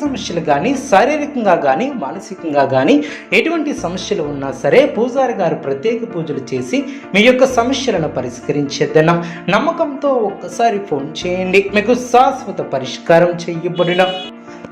సమస్యలు కానీ శారీరకంగా కానీ మానసికంగా కానీ ఎటువంటి సమస్యలు ఉన్నా సరే పూజారి గారు ప్రత్యేక పూజలు చేసి మీ యొక్క సమస్యలను పరిష్కరించేద్దనం. నమ్మకంతో ఒక్కసారి ఫోన్ చేయండి. మీకు శాశ్వత పరిష్కారం చేయబడిన.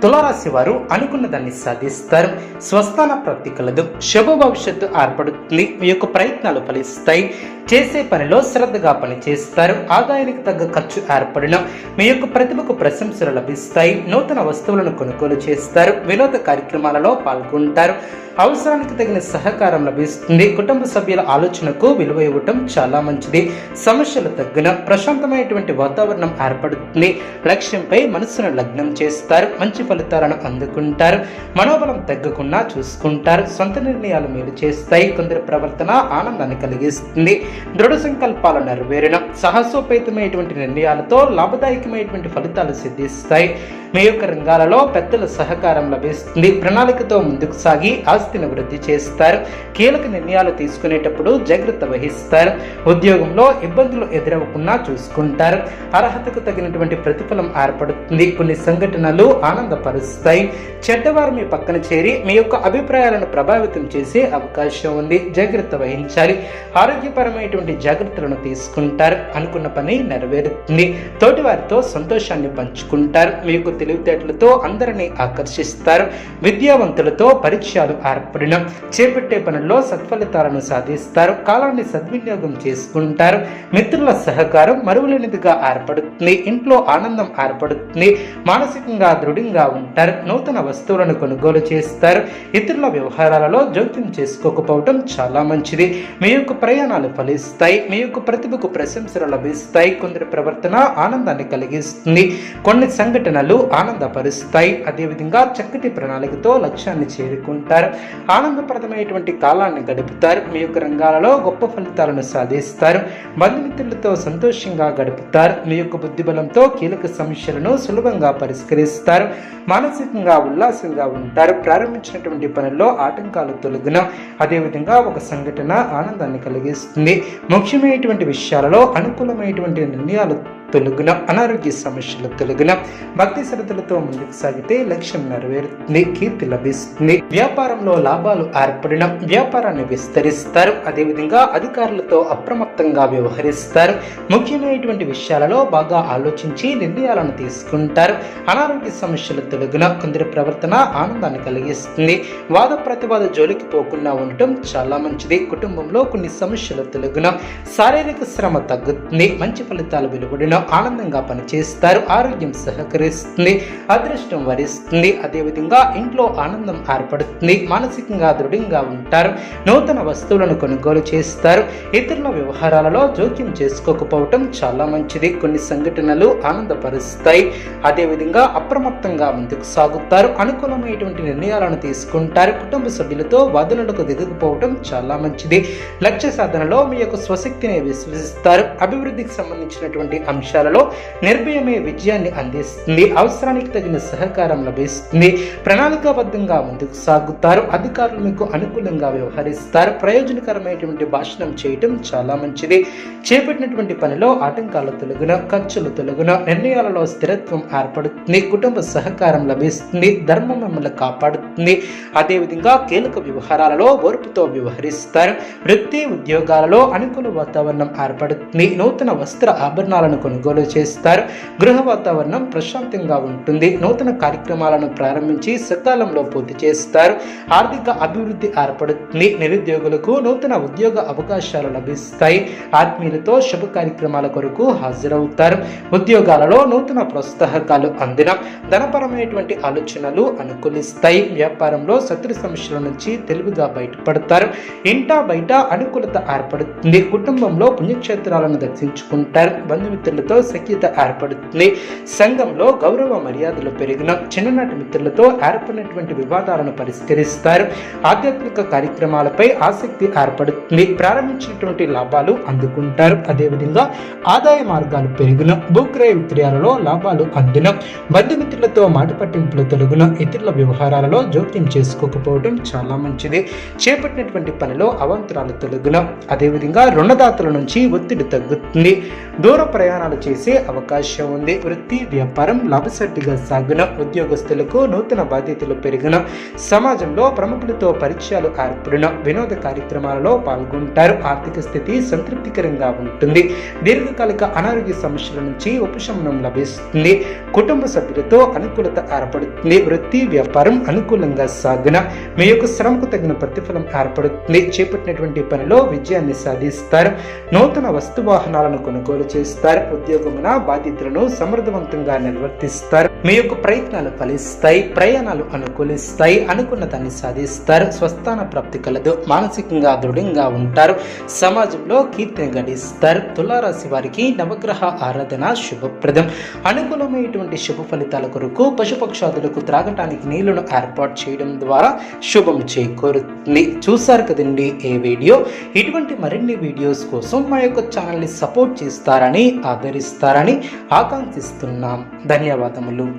తులారాశి వారు అనుకున్న దాన్ని సాధిస్తారు. స్వస్థాన ప్రాప్తి కలదు. శుభ భవిష్యత్తు ఏర్పడుతుంది. మీ యొక్క ప్రయత్నాలు ఫలిస్తాయి. చేసే పనిలో శ్రద్ధగా పనిచేస్తారు. ఆదాయానికి తగ్గ ఖర్చు ఏర్పడిన మీ యొక్క ప్రతిభకు ప్రశంసలు లభిస్తాయి. నూతన వస్తువులను కొనుగోలు చేస్తారు. వినోద కార్యక్రమాలలో పాల్గొంటారు. అవసరానికి తగిన సహకారం లభిస్తుంది. కుటుంబ సభ్యుల ఆలోచనకు విలువ ఇవ్వటం చాలా మంచిది. సమస్యలు తగ్గిన ప్రశాంతమైనటువంటి వాతావరణం ఏర్పడుతుంది. లక్ష్యంపై మనసును లగ్నం చేస్తారు. మంచి ఫలితాలను అందుకుంటారు. మనోబలం తగ్గకుండా చూసుకుంటారు. సొంత నిర్ణయాలు మేలు చేస్తాయి. కొందరి ప్రవర్తన ఆనందాన్ని కలిగిస్తుంది. దృఢ సంకల్పాలు నెరవేరిన సాహసోపేతమైనటువంటి నిర్ణయాలతో లాభదాయకమైనటువంటి ఫలితాలు సిద్ధిస్తాయి. మీ యొక్క రంగాలలో పెద్దల సహకారం లభిస్తుంది. ప్రణాళికతో ముందుకు సాగి ఆస్తిని వృద్ధి చేస్తారు. కీలక నిర్ణయాలు తీసుకునేటప్పుడు జాగ్రత్త వహిస్తారు. ఉద్యోగంలో ఇబ్బందులు ఎదురవ్వకుండా చూసుకుంటారు. అర్హతకు తగినటువంటి ప్రతిఫలం ఏర్పడుతుంది. కొన్ని సంఘటనలు ఆనందపరుస్తాయి. చెడ్డవారు మీ పక్కన చేరి మీ యొక్క అభిప్రాయాలను ప్రభావితం చేసే అవకాశం ఉంది. జాగ్రత్త వహించాలి. ఆరోగ్యపరమైనటువంటి జాగ్రత్తలను తీసుకుంటారు. అనుకున్న పని నెరవేరుతుంది. తోటివారితో సంతోషాన్ని పంచుకుంటారు. మీకు తెలివితేటలతో అందరినీ ఆకర్షిస్తారు. విద్యావంతులతో పరిచయాలు ఏర్పడిన చేపట్టే పనుల్లో సత్ఫలితాలను సాధిస్తారు. కాలాన్ని సద్వినియోగం చేసుకుంటారు. మిత్రుల సహకారం మరువలేనిదిగా ఏర్పడుతుంది. ఇంట్లో ఆనందం ఏర్పడుతుంది. మానసికంగా దృఢంగా ఉంటారు. నూతన వస్తువులను కొనుగోలు చేస్తారు. ఇతరుల వ్యవహారాలలో జోక్యం చేసుకోకపోవడం చాలా మంచిది. మీ యొక్క ప్రయాణాలు ఫలిస్తాయి. మీ యొక్క ప్రతిభకు ప్రశంసలు లభిస్తాయి. కొందరి ప్రవర్తన ఆనందాన్ని కలిగిస్తుంది. కొన్ని సంఘటనలు ఆనందపరుస్తాయి. అదేవిధంగా చక్కటి ప్రణాళికతో లక్ష్యాన్ని చేరుకుంటారు. ఆనందప్రదమైనటువంటి కాలాన్ని గడుపుతారు. మీ యొక్క రంగాలలో గొప్ప ఫలితాలను సాధిస్తారు. బంధుమిత్రులతో సంతోషంగా గడుపుతారు. మీ యొక్క బుద్ధిబలంతో కీలక సమస్యలను సులభంగా పరిష్కరిస్తారు. మానసికంగా ఉల్లాసంగా ఉంటారు. ప్రారంభించినటువంటి పనుల్లో ఆటంకాలు తొలగిన అదేవిధంగా ఒక సంఘటన ఆనందాన్ని కలిగిస్తుంది. ముఖ్యమైనటువంటి విషయాలలో అనుకూలమైనటువంటి నిర్ణయాలు తొలగిన అనారోగ్య సమస్యలు తొలగిన భక్తి శ్రద్ధలతో ముందుకు సాగితే లక్ష్యం నెరవేరుతుంది కీర్తి లభిస్తుంది. వ్యాపారంలో లాభాలు ఏర్పడిన వ్యాపారాన్ని విస్తరిస్తారు. అదేవిధంగా అధికారులతో అప్రమత్తంగా వ్యవహరిస్తారు. ముఖ్యమైనటువంటి విషయాలలో బాగా ఆలోచించి నిర్ణయాలను తీసుకుంటారు. అనారోగ్య సమస్యలు తొలగిన కొందరి ప్రవర్తన ఆనందాన్ని కలిగిస్తుంది. వాద ప్రతివాద జోలికి పోకుండా ఉండటం చాలా మంచిది. కుటుంబంలో కొన్ని సమస్యలు తొలగిన శారీరక శ్రమ తగ్గుతుంది. మంచి ఫలితాలు వెలువడిన ఆనందంగా పనిచేస్తారు ఆరోగ్యం సహకరిస్తుంది అదృష్టం వరిస్తుంది. అదేవిధంగా ఇంట్లో ఆనందం ఏర్పడుతుంది మానసికంగా దృఢంగా ఉంటారు నూతన వస్తువులను కొనుగోలు చేస్తారు ఇతరుల వ్యవహారాలలో జోక్యం చేసుకోకపోవటం చాలా మంచిది. కొన్ని సంఘటనలు ఆనందపరుస్తాయి. అదేవిధంగా అప్రమత్తంగా ముందుకు సాగుతారు అనుకూలమైనటువంటి నిర్ణయాలను తీసుకుంటారు కుటుంబ సభ్యులతో వాదనలకు దిగకపోవటం చాలా మంచిది. లక్ష్య సాధనలో మీ యొక్క స్వశక్తిని విశ్వసిస్తారు. అభివృద్ధికి సంబంధించినటువంటి అంశం అంశాలలో నిర్భయమే విజయాన్ని అందిస్తుంది అవసరానికి తగిన సహకారం లభిస్తుంది ప్రణాళికాబద్ధంగా ముందుకు సాగుతారు అధికారులు మీకు అనుకూలంగా వ్యవహరిస్తారు ప్రయోజనకరమైనటువంటి భాషణం చేయటం చాలా మంచిది. చేపట్టినటువంటి పనిలో ఆటంకాలు తొలగిన ఖర్చులు తొలగిన నిర్ణయాలలో స్థిరత్వం ఏర్పడుతుంది కుటుంబ సహకారం లభిస్తుంది ధర్మం మిమ్మల్ని కాపాడుతుంది. అదేవిధంగా కీలక వ్యవహారాలలో ఓర్పుతో వ్యవహరిస్తారు వృత్తి ఉద్యోగాలలో అనుకూల వాతావరణం ఏర్పడుతుంది నూతన వస్త్ర ఆభరణాలను కొనుగోలు చేస్తారు. గృహ వాతావరణం ప్రశాంతంగా ఉంటుంది. నూతన కార్యక్రమాలను ప్రారంభించి సకాలంలో పూర్తి చేస్తారు. ఆర్థిక అభివృద్ధి ఏర్పడుతుంది. నిరుద్యోగులకు నూతన ఉద్యోగ అవకాశాలు లభిస్తాయి. ఆత్మీయులతో శుభ కార్యక్రమాల కొరకు హాజరవుతారు. ఉద్యోగాలలో నూతన ప్రోత్సాహకాలు అందిన ధనపరమైనటువంటి ఆలోచనలు అనుకూలిస్తాయి. వ్యాపారంలో శత్రు సమస్యల నుంచి తెలివిగా బయటపడతారు. ఇంటా బయట అనుకూలత ఏర్పడుతుంది. కుటుంబంలో పుణ్యక్షేత్రాలను దర్శించుకుంటారు. బంధుమిత్రుల మిత్రులతో సఖ్యత ఏర్పడుతుంది. సంఘంలో గౌరవ మర్యాదలు పెరిగిన చిన్ననాటి మిత్రులతో ఏర్పడినటువంటి వివాదాలను పరిష్కరిస్తారు. ఆధ్యాత్మిక కార్యక్రమాలపై ఆసక్తి ఏర్పడుతుంది. ప్రారంభించినటువంటి లాభాలు అందుకుంటారు. అదేవిధంగా ఆదాయ మార్గాలు పెరిగిన భూక్రయ విక్రయాలలో లాభాలు అందిన బంధుమిత్రులతో మాట పట్టింపులు తొలగిన ఇతరుల వ్యవహారాలలో జోక్యం చేసుకోకపోవడం చాలా మంచిది. చేపట్టినటువంటి పనిలో అవంతరాలు తొలగిన అదేవిధంగా రుణదాతల నుంచి ఒత్తిడి తగ్గుతుంది. దూర ప్రయాణాలు చేసే అవకాశం ఉంది. వృత్తి వ్యాపారం లాభసాటిగా సాగిన ఉద్యోగస్తులకు నూతన బాధ్యతలు పెరిగిన సమాజంలో ప్రముఖులతో పరిచయాలు ఏర్పడిన వినోద కార్యక్రమాలలో పాల్గొంటారు. ఆర్థిక స్థితి సంతృప్తికరంగా ఉంటుంది. దీర్ఘకాలిక అనారోగ్య సమస్యల నుంచి ఉపశమనం లభిస్తుంది. కుటుంబ సభ్యులతో అనుకూలత ఏర్పడుతుంది. వృత్తి వ్యాపారం అనుకూలంగా సాగిన మీ యొక్క శ్రమకు తగిన ప్రతిఫలం ఏర్పడుతుంది. చేపట్టినటువంటి పనిలో విజయాన్ని సాధిస్తారు. నూతన వస్తు వాహనాలను అమలు చేస్తారు ఉద్యోగమున బాధ్యతలను సమర్థవంతంగా నిర్వర్తిస్తారు. మీ యొక్క ప్రయత్నాలు ఫలిస్తాయి ప్రయాణాలు అనుకూలిస్తాయి అనుకున్న దాన్ని సాధిస్తారు. స్వస్థాన ప్రాప్తి కలదు మానసికంగా దృఢంగా ఉంటారు. సమాజంలో కీర్తిని గడిస్తారు. తులారాశి వారికి నవగ్రహ ఆరాధన శుభప్రదం. అనుకూలమైనటువంటి శుభ ఫలితాల కొరకు పశుపక్షాదులకు త్రాగటానికి నీళ్ళను ఏర్పాటు చేయడం ద్వారా శుభం చేకూరుతుంది. చూశారు కదండి ఏ వీడియో? ఇటువంటి మరిన్ని వీడియోస్ కోసం మా యొక్క ఛానల్ని సపోర్ట్ చేస్తారు. చేస్తారని ఆదరిస్తారని ఆకాంక్షిస్తున్నాం. ధన్యవాదములు.